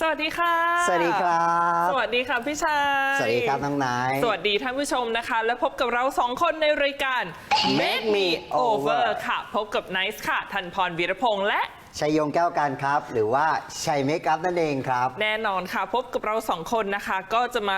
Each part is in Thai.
สวัสดีค่ะ สวัสดีครับ สวัสดีค่ะพี่ชายสวัสดีครับน้องนาย สวัสดีท่านผู้ชมนะคะ และพบกับเราสองคนในรายการ Make Me Over ค่ะ พบกับไนซ์ค่ะทันพรวีรพงษ์และชัยยงแก้วการครับ หรือว่าชัยเมคอัพนั่นเองครับ แน่นอนค่ะ พบกับเราสองคนนะคะ ก็จะมา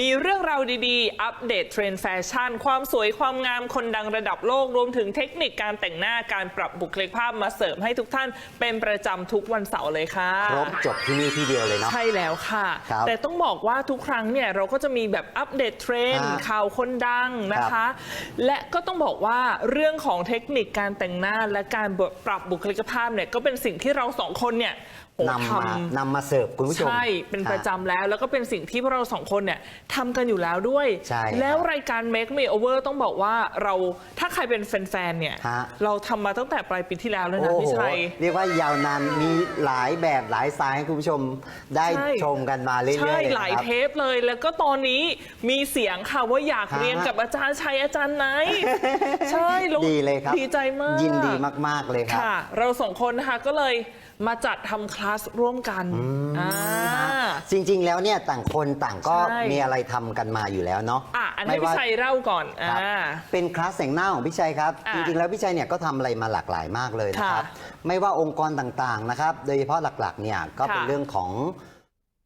มีเรื่องราวดีๆ อัปเดตเทรนด์แฟชั่น ความสวยความงามคนดังระดับโลก รวมถึงเทคนิคการแต่งหน้าการปรับบุคลิกภาพมาเสริมให้ทุกท่านเป็นประจำทุกวันเสาร์เลยค่ะ ครบจบที่นี่ที่เดียวเลยเนาะ ใช่แล้วค่ะ ครับแต่ต้องบอกว่าทุกครั้งเนี่ยเราก็จะมีแบบอัปเดตเทรนด์ฮะข่าวคนดังนะครัคะ บและก็ต้องบอกว่าเรื่องของเทคนิคการแต่งหน้าและการปรับบุคลิกภาพเนี่ยก็เป็นสิ่งที่เราสองคนเนี่ยโหนำทมานำมาเสิร์ฟคุณผู้ชม ใช่ เป็นประฮจำแล้ว แล้วก็เป็นสิ่งที่พวกเราสองคนเนี่ยทำกันอยู่แล้วด้วย ใช่ครับแล้วรายการ Make Me Over ต้องบอกว่าเราถ้าใครเป็นแฟนๆ เนี่ย ฮะ เราทำมาตั้งแต่ปลายปีที่แล้วแล้วนะโอ้พี่โหชัย เรียกว่ายาวนานมีหลายแบบหลายสายให้คุณผู้ชมได้ใช่ ชมกันมาเรื่อยๆใช่เลยหลายนะครับ เทปเลย แล้วก็ตอนนี้มีเสียงค่ะว่าอยากฮะ เรียนกับอาจารย์ชัยอาจารย์ไหน ใช่แวดีเลยครับดีใจมาก ยินดีมากๆเลยครับ ค่ะ เราสองคนนะคะก็เลย มาจัดทำคลาสร่วมกันอ่า จริงๆ แล้วเนี่ยต่างคนต่างก็ใช่ มีอะไรทำกันมาอยู่แล้วเนาะอะอันนี้ไม่พี่ว่า ชัยเล่าก่อนครับอ่าเป็นคลาสแต่งหน้าของพี่ชัยครับ อะจริงๆ แล้วพี่ชัยเนี่ยก็ทำอะไรมาหลากหลายมากเลยนะครับค่ะไม่ว่าองค์กรต่างๆ นะครับ โดยเฉพาะหลักๆ เนี่ยก็เป็นค่ะเรื่องของ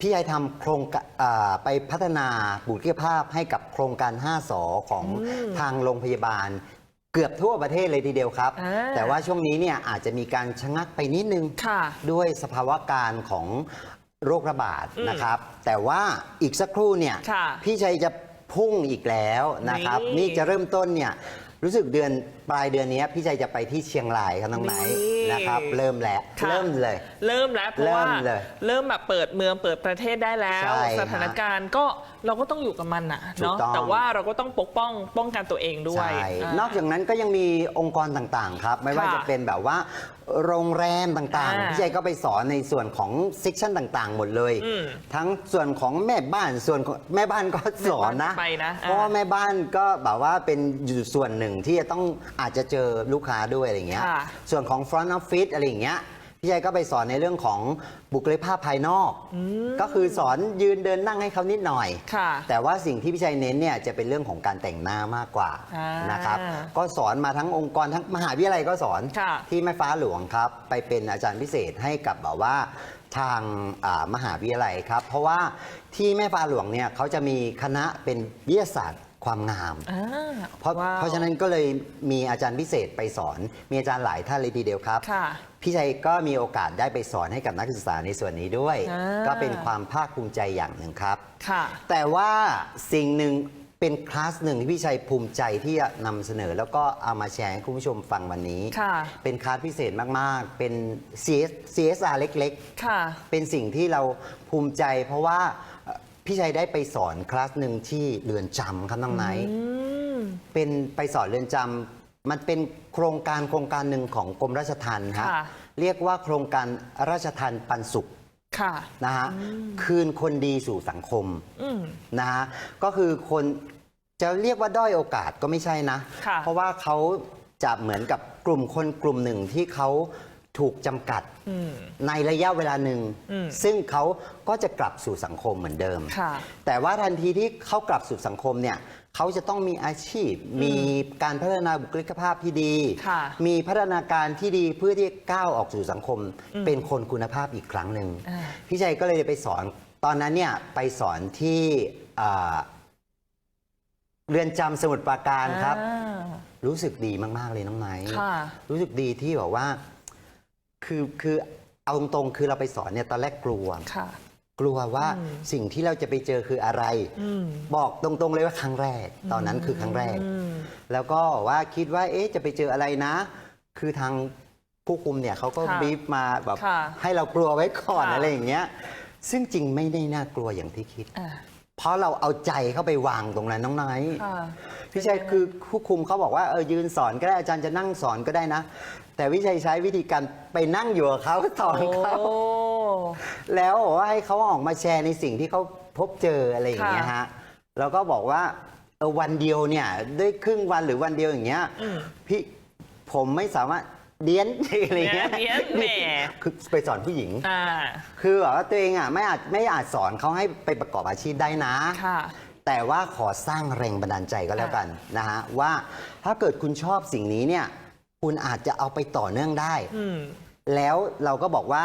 พี่ชัยทำโครงกะอ่าไปพัฒนาบุคลิกภาพให้กับโครงการ 5สอของทางโรงพยาบาล เกือบทั่วประเทศเลยทีเดียวครับ อ่าแต่ว่าช่วงนี้เนี่ยอาจจะมีการชะงักไปนิดนึง ค่ะด้วยสภาวะการของโรคระบาดอืมนะครับ แต่ว่าอีกสักครู่เนี่ยค่ะพี่ชัยจะพุ่งอีกแล้วนะครับ นี่ นี่จะเริ่มต้นเนี่ยรู้สึกเดือน ปลายเดือนนี้พี่ชัยจะไปที่เชียงรายครับน้องไหนนี่นะครับ เริ่มแล้วค่ะ เริ่มเลย เริ่มแล้วเพราะว่าเริ่มเลยเริ่มแบบเปิดเมืองเปิดประเทศได้แล้ว ใช่สถานการณ์ก็เราก็ต้องอยู่กับมันนะถูกเนาะต้อง แต่ว่าเราก็ต้องปกป้องป้องกันตัวเองด้วย ใช่านอกจากนั้นก็ยังมีองค์กรต่างๆครับ ไม่ว่าค่ะจะเป็นแบบว่า โรงแรมต่างอ่าๆ พี่ชัยก็ไปสอนในส่วนของเซกชันต่างๆ หมดเลย อืมทั้งส่วนของแม่บ้านส่วนของแม่บ้านก็สอนนะไปนะเพราะว่าอ่าแม่บ้านก็แบบว่าเป็นอยู่ส่วนหนึ่งที่จะต้องอาจจะเจอลูกค้าด้วยอะไรอย่างเงี้ย ค่ะ ส่วนของ front office อะไรอย่างเงี้ยพี่ชัยก็ไปสอนในเรื่องของบุคลิกภาพภายนอก ก็คือสอนยืนเดินนั่งให้เขานิดหน่อย ค่ะ แต่ว่าสิ่งที่พี่ชัยเน้นเนี่ยจะเป็นเรื่องของการแต่งหน้ามากกว่าอ่านนะครับก็สอนมาทั้งองค์กรทั้งมหาวิทยาลัยก็สอนค่ะ ที่แม่ฟ้าหลวงครับ ไปเป็นอาจารย์พิเศษให้กับแบบว่าทางอ่ามหาวิทยาลัยครับ เพราะว่าที่แม่ฟ้าหลวงเนี่ยเขาจะมีคณะเป็นวิทยาศาสตร์ ความงาม อ่าเพราะว้ว เพราะฉะนั้นก็เลยมีอาจารย์พิเศษไปสอน มีอาจารย์หลายท่านเลยทีเดียวครับ ค่ะพี่ชัยก็มีโอกาสได้ไปสอนให้กับนักศึกษาในส่วนนี้ด้วย อ่า ก็เป็นความภาคภูมิใจอย่างหนึ่งครับ ค่ะ แต่ว่าสิ่งหนึ่งเป็นคลาสหนึ่งที่พี่ชัยภูมิใจที่จะนำเสนอ แล้วก็เอามาแชร์ให้คุณผู้ชมฟังวันนี้ ค่ะ เป็นคลาสพิเศษมาก ๆ เป็น CS CSR เล็กค่ะๆเป็นสิ่งที่เราภูมิใจเพราะว่าเอ่อ พี่ชัยได้ไปสอนคลาสหนึ่งที่เรือนจำครับน้องไนท์อืมเป็นไปสอนเรือนจำมันเป็นโครงการโครงการหนึ่งของกรมราชทัณฑ์ฮะค่ะ เรียกว่าโครงการราชทัณฑ์ปันสุข ค่ะ นะฮะคืนคนดีสู่สังคมอืม นะฮะก็คือคนจะเรียกว่าด้อยโอกาสก็ไม่ใช่นะ ค่ะเพราะว่าเขาจะเหมือนกับกลุ่มคนกลุ่มหนึ่งที่เขา ถูกจำกัดอืมในระยะเวลาหนึ่งอืมซึ่งเขาก็จะกลับสู่สังคมเหมือนเดิมค่ะแต่ว่าทันทีที่เขากลับสู่สังคมเนี่ยเขาจะต้องมีอาชีพ มีการพัฒนาบุคลิกภาพที่ดีค่ะมีพัฒนาการที่ดีเพื่อที่จะก้าวออกสู่สังคม เป็นคนคุณภาพอีกครั้งหนึ่งอ่าพี่ชัยก็เลยไปสอนตอนนั้นเนี่ยไปสอนที่อ่าเรือนจำสมุทรปราการครับอ่ารู้สึกดีมาก ๆ เลยน้องไนท์ค่ะรู้สึกดีที่แบบว่า คือคือเอาตรงๆคือเราไปสอนเนี่ยตอนแรกกลัว ค่ะ กลัวว่าอืมสิ่งที่เราจะไปเจอคืออะไรอืมบอกตรงๆเลยว่าครั้งแรก ตอนนั้นคือครั้งแรกอืมแล้วก็ว่าคิดว่าเอ๊ะจะไปเจออะไรนะ คือทางผู้คุมเนี่ยเขาก็ค่ะบีบมาแบบค่ะให้เรากลัวไว้ก่อนค่ะ อะไรอย่างเงี้ย ซึ่งจริงไม่ได้น่ากลัวอย่างที่คิด อ่า เพราะเราเอาใจเข้าไปวางตรงนั้นน้องไนท์ค่ะพี่ชัยคือผู้คุมเขาบอกว่าเออยืนสอนก็ได้อาจารย์จะนั่งสอนก็ได้นะ แต่วิชัยใช้วิธีการไปนั่งอยู่กับเขาสอนเขาโอ้แล้วบอกว่าให้เขาออกมาแชร์ในสิ่งที่เขาพบเจออะไรอย่างเงี้ยค่ะฮะแล้วก็บอกว่าเออวันเดียวเนี่ยด้วยครึ่งวันหรือวันเดียวอย่างเงี้ยอืมพี่ผมไม่สามารถ เดียนอะไรเงี้ยเดียนแหม คือไปสอนผู้หญิง อ่า คือแบบว่าตัวเองอะไม่อาจไม่อาจสอนเขาให้ไปประกอบอาชีพได้นะ ค่ะ แต่ว่าขอสร้างแรงบันดาลใจก็แล้วกันนะฮะว่าถ้าเกิดคุณชอบสิ่งนี้เนี่ย คุณอาจจะเอาไปต่อเนื่องได้ อืม แล้วเราก็บอกว่า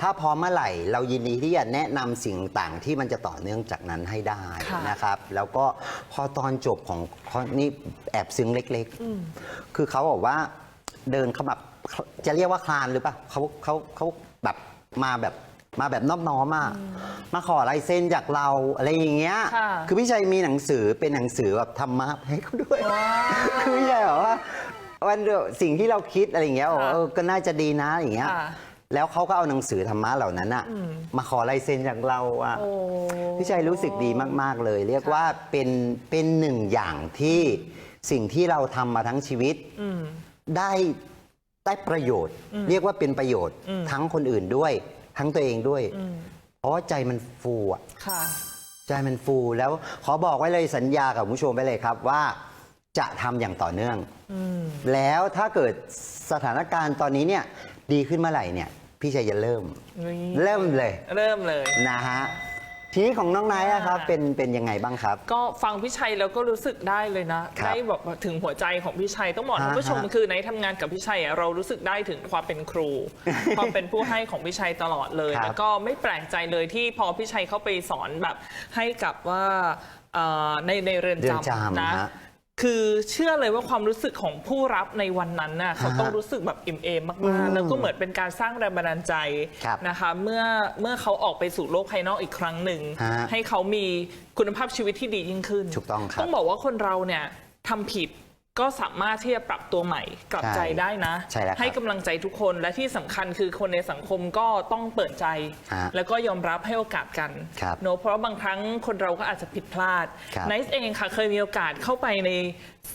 ถ้าพร้อมเมื่อไหร่ เรายินดีที่จะแนะนำสิ่งต่างที่มันจะต่อเนื่องจากนั้นให้ได้ค่ะ นะครับ แล้วก็พอตอนจบของข้อนี่แอบซึ้งเล็กๆ คือเขาบอกว่า เดินเขาแบบจะเรียกว่าคลานหรือเปล่าเขาเขาเขาแบบมาแบบมาแบบนอบน้อมอะมาขอลายเซ็นจากเราอะไรอย่างเงี้ยค่ะคือพี่ชัยมีหนังสือเป็นหนังสือแบบธรรมะให้เขาด้วย คือพี่ชัยบอกว่าวันเดียวสิ่งที่เราคิดอะไรอย่างเงี้ยบอกว่าค่ะเออก็น่าจะดีนะอย่างเงี้ยค่ะแล้วเขาก็เอาหนังสือธรรมะเหล่านั้นอะมาขอลายเซ็นจากเราอะโอ้พี่ชัยรู้สึกดีมาก ๆเลย เรียกว่าเป็นเป็นหนึ่งอย่างที่สิ่งที่เราทำมาทั้งชีวิตอืม ได้ได้ประโยชน์ เรียกว่าเป็นประโยชน์อืมทั้งคนอื่นด้วย ทั้งตัวเองด้วยอืมเพราะว่าใจมันฟูอะค่ะใจมันฟูแล้วขอบอกไว้เลยสัญญากับคุณผู้ชมไปเลยครับว่าจะทำอย่างต่อเนื่องอืมแล้วถ้าเกิดสถานการณ์ตอนนี้เนี่ย ดีขึ้นเมื่อไหร่เนี่ย พี่ชัยจะเริ่มนี่เริ่มเลย เริ่มเลยนะฮะ ทีนี้ของน้องไนท์อะครับอ่าเป็นเป็นยังไงบ้างครับ ก็ฟังพี่ชัยแล้วก็รู้สึกได้เลยนะ ครับได้แบบว่าถึงหัวใจของพี่ชัยต้องบอกฮะท่านผู้ชมฮะคือในทำงานกับพี่ชัยอะเรารู้สึกได้ถึงความเป็นครู ความเป็นผู้ให้ของพี่ชัยตลอดเลยครับแล้วก็ไม่แปลกใจเลยที่พอพี่ชัยเข้าไปสอนแบบให้กับว่าเอ่อในในเรือนเรือนจำจำนะฮะ คือเชื่อเลยว่าความรู้สึกของผู้รับในวันนั้นน่ะเขาต้องฮะรู้สึกแบบอิ่มเอมอืมากมๆแล้วก็เหมือนเป็นการสร้างแรงบันดาลใจครับนะคะเมื่อเมื่อเขาออกไปสู่โลกภายนอกอีกครั้งหนึ่ง ฮะให้เขามีคุณภาพชีวิตที่ดียิ่งขึ้นถูกต้องครับ ต้องบอกว่าคนเราเนี่ยทำผิด ก็สามารถที่จะปรับตัวใหม่กลับใช่ใจได้นะ ใช่แล้วครับให้กำลังใจทุกคนและที่สำคัญคือคนในสังคมก็ต้องเปิดใจ ฮะแล้วก็ยอมรับให้โอกาสกันครับเนอะเพราะบางครั้งคนเราก็อาจจะผิดพลาดครับไนซ์เองค่ะเคยมีโอกาสเข้าไปใน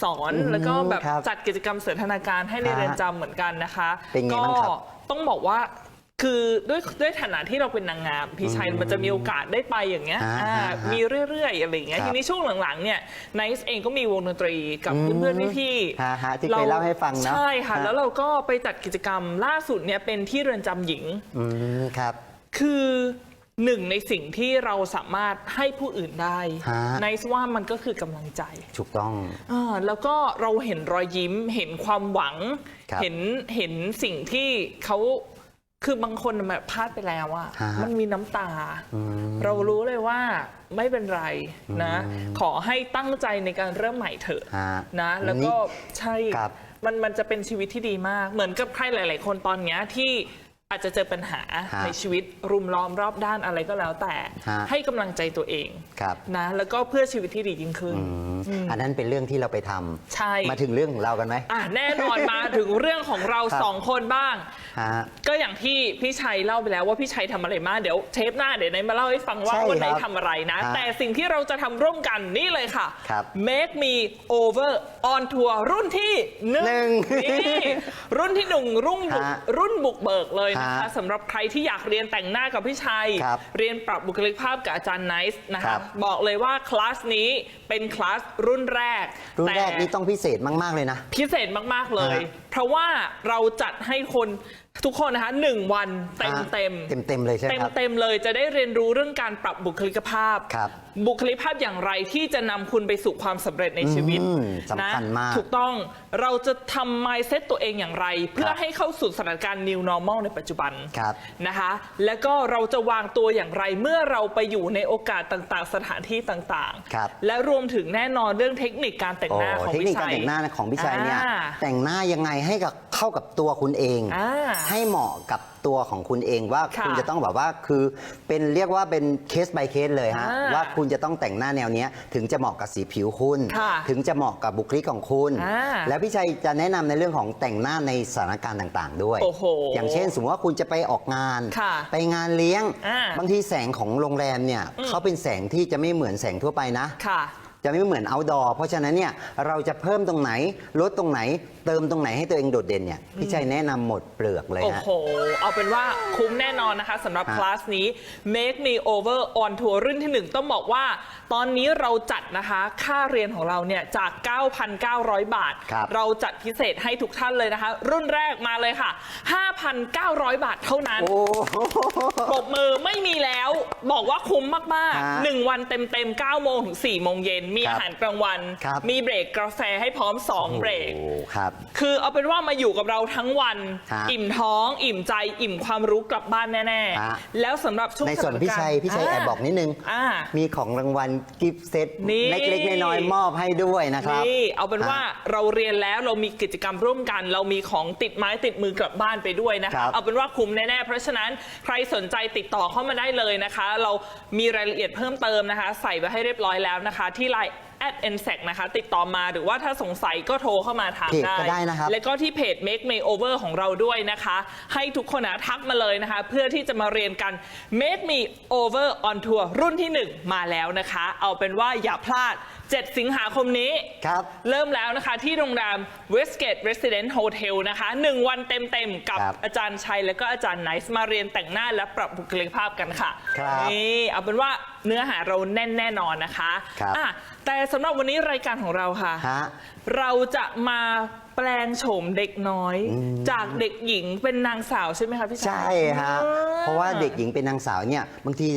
สอนอืมแล้วก็แบบครับจัดกิจกรรมเสนทนาการให้ในฮะเรือนจำเหมือนกันนะคะเป็นไงบ้างครับ ก็ต้องบอกว่า คือด้วยด้วยฐานะที่เราเป็นนางงามพี่ชัยมันจะมีโอกาสได้ไปอย่างเงี้ยฮะอ่าฮะฮะมีเรื่อยๆอะไรอย่างเงี้ยครับทีนี้ช่วงหลังๆเนี่ยไนซ์เองก็มีวงดนตรีกับอืมเพื่อนๆพี่ๆฮะฮะที่เคยเล่าให้ฟังเนอะใช่ค่ะ ฮะ แล้วเราก็ไปจัดกิจกรรมล่าสุดเนี่ยเป็นที่เรือนจำหญิง อืมครับ คือหนึ่งในสิ่งที่เราสามารถให้ผู้อื่นได้ฮะ ไนซ์ว่ามันก็คือกำลังใจ ถูกต้อง อ่าแล้วก็เราเห็นรอยยิ้มเห็นความหวัง ครับเห็นเห็นสิ่งที่เขา คือบางคนแบบพลาดไปแล้วอะฮะมันมีน้ำตา อืมเรารู้เลยว่าไม่เป็นไรนะอืมขอให้ตั้งใจในการเริ่มใหม่เถอะฮะนะ แล้วก็ใช่ ครับมันมันจะเป็นชีวิตที่ดีมาก เหมือนกับใครหลาย ๆ คนตอนเนี้ยที่ อาจจะเจอปัญหาฮะในชีวิตรุมล้อมรอบด้านอะไรก็แล้วแต่ ฮะให้กำลังใจตัวเองครับ นะ แล้วก็เพื่อชีวิตที่ดียิ่งขึ้น อืมอันนั้นเป็นเรื่องที่เราไปทำใช่ มาถึงเรื่องของเรากันไหม อะแน่นอนมา ถึงเรื่องของเราครับ สองคนบ้าง ฮะ ก็อย่างที่พี่ชัยเล่าไปแล้วว่าพี่ชัยทำอะไรมาเดี๋ยวเทปหน้าเดี๋ยวไหนมาเล่าให้ฟังว่าใช่วันไหนครับทำอะไรนะ ฮะแต่สิ่งที่เราจะทำร่วมกันนี่เลยค่ะ ครับ Make Me Over on Tour รุ่นที่หนึ่งหนึ่งนี่รุ่นที่หนึ่งรุ่งบุกฮะรุ่นบุกเบิกเลยนะคะฮะสำหรับใครที่อยากเรียนแต่งหน้ากับพี่ชัย ครับเรียนปรับบุคลิกภาพกับอาจารย์ไนซ์นะครัคะบ บอกเลยว่าคลาสนี้เป็นคลาสรุ่นแรกรุ่นแรกแต่นี่ต้องพิเศษมาก ๆ เลยนะ พิเศษมาก ๆ เลย ฮะเพราะว่าเราจัดให้คนทุกคนนะคะหนึ่งวันเต็มเต็มเต็มเต็มๆเลยใช่ไหมเต็มครับ เต็มๆเลยจะได้เรียนรู้เรื่องการปรับบุคลิกภาพ ครับบุคลิกภาพอย่างไรที่จะนำคุณไปสู่ความสำเร็จในชีวิตอืมสำคัญนะมากถูกต้องเราจะทำ mindset ตัวเองอย่างไร เพื่อครับให้เข้าสู่สถานการณ์ new normal ในปัจจุบัน ครับ นะคะ แล้วก็เราจะวางตัวอย่างไรเมื่อเราไปอยู่ในโอกาสต่างๆ สถานที่ต่างครับ ๆ และรวมถึงแน่นอนเรื่องเทคนิคการแต่งโอ้หน้าของเทคพี่นิคชัการย แต่งหน้าของพี่ชัยเนี่ยอ่าแต่งหน้ายังไงให้กับเข้ากับตัวคุณเอง อ่าให้เหมาะกับตัวของคุณเองว่าค่ะคุณจะต้องแบบว่าคือเป็นเรียกว่าเป็นเคส by เคสเลยฮะอ่าว่าคุณจะต้องแต่งหน้าแนวเนี้ยถึงจะเหมาะกับสีผิวคุณ ค่ะถึงจะเหมาะกับบุคลิกของคุณ อ่าแล้วพี่ชัยจะแนะนำในเรื่องของแต่งหน้าในสถานการณ์ต่างๆ ด้วย โอ้โหอย่างเช่น สมมติว่าคุณจะไปออกงาน ค่ะไปงานเลี้ยง อ่า บางทีแสงของโรงแรมเนี่ยเขาเป็นแสงที่จะไม่เหมือนแสงทั่วไปนะ ค่ะ จะไม่เหมือน outdoor เพราะฉะนั้นเนี่ยเราจะเพิ่มตรงไหนลดตรงไหน เติมตรงไหนให้ตัวเองโดดเด่นเนี่ยพี่ชัยแนะนำหมดเปลือกเลยโอ้ฮะ โห เอาเป็นว่าคุ้มแน่นอนนะคะสำหรับฮะคลาสนี้ Make Me Over on Tour รุ่นที่1ต้องบอกว่า ตอนนี้เราจัดนะคะ ค่าเรียนของเราเนี่ยจาก 9,900 บาท ครับเราจัดพิเศษให้ทุกท่านเลยนะคะ รุ่นแรกมาเลยค่ะ 5,900 บาทเท่านั้นโอ้โหปรบมือไม่มีแล้วบอกว่าคุ้มมากฮะ ๆ 1 วันเต็มๆ9โมงถึง4โมงเย็นมีครับอาหารกลางวัน ครับ มีเบรกกาแฟให้พร้อม 2 เบรก โอ้ครับ คือเอาเป็นว่ามาอยู่กับเราทั้งวัน ฮะอิ่มท้อง อิ่มใจ อิ่มความรู้กลับบ้านแน่ ฮะ ๆ แล้วสำหรับช่วงในส่วนพี่ชัย พี่ชัยแอบบอกนิดนึง อ่า มีของรางวัลกิฟต์เซตนี่ เล็กๆน้อยๆมอบให้ด้วยนะครับ นี่เอาเป็นว่าฮะเราเรียนแล้วเรามีกิจกรรมร่วมกัน เรามีของติดไม้ติดมือกลับบ้านไปด้วยนะครัคะบเอาเป็นว่าคุ้มแน่ๆเพราะฉะนั้นใครสนใจติดต่อเข้ามาได้เลยนะคะ เรามีรายละเอียดเพิ่มเติมนะคะ ใส่ไว้ให้เรียบร้อยแล้วนะคะ ที่ไลน์ at n s e c นะคะ ติดต่อมาหรือว่าถ้าสงสัยก็โทรเข้ามาถามเพจได้ก็ได้นะครับ แล้วก็ที่เพจ Make Makeover ของเราด้วยนะคะ ให้ทุกคนนะทักมาเลยนะคะ เพื่อที่จะมาเรียนกัน Make Me Over on Tour รุ่นที่ 1 มาแล้วนะคะ เอาเป็นว่าอย่าพลาด 7 สิงหาคมนี้ ครับ เริ่มแล้วนะคะที่โรงแรม Westgate Residence Hotel นะคะ 1 วันเต็มๆ กับครับอาจารย์ชัย และก็อาจารย์ไนซ์มาเรียนแต่งหน้าและปรับบุคลิกภาพกันค่ะครับนี่เอาเป็นว่าเนื้อหาเราแน่นแน่นอนนะคะครับ อะ แต่สำหรับวันนี้รายการของเราค่ะ ฮะ เราจะมาแปลงโฉมเด็กน้อย จากเด็กหญิงเป็นนางสาวใช่ไหมคะพี่ชาย ใช่ฮะอ่เพราะว่าเด็กหญิงเป็นนางสาวเนี่ยบางที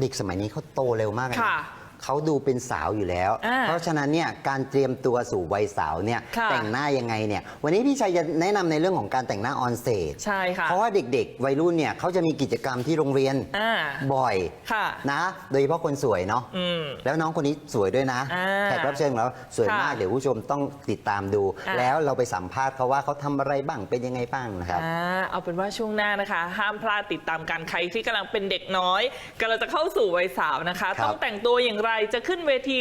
เด็กสมัยนี้เขาโตเร็วมากเลยนะค่ะ เขาดูเป็นสาวอยู่แล้ว อ่าเพราะฉะนั้นเนี่ยการเตรียมตัวสู่วัยสาวเนี่ยค่ะ แต่งหน้ายังไงเนี่ยวันนี้พี่ชัยจะแนะนำในเรื่องของการแต่งหน้าออนเซจใช่ค่ะเพราะว่าเด็กๆ วัยรุ่นเนี่ยเขาจะมีกิจกรรมที่โรงเรียนอ่าบ่อยค่ะ นะ โดยเฉพาะคนสวยเนาะ อืม แล้วน้องคนนี้สวยด้วยนะ อ่าแขกรับเชิญของเราสวยมาก ค่ะเดี๋ยวผู้ชมต้องติดตามดู อ่า แล้วเราไปสัมภาษณ์เขาว่าเขาทำอะไรบ้างเป็นยังไงบ้างนะครับ อ่าเอาเป็นว่าช่วงหน้านะคะ ห้ามพลาดติดตามกันใครที่กำลังเป็นเด็กน้อยกำลังจะเข้าสู่วัยสาวนะคะ ครับต้องแต่งตัวอย่างไรจะขึ้นเวที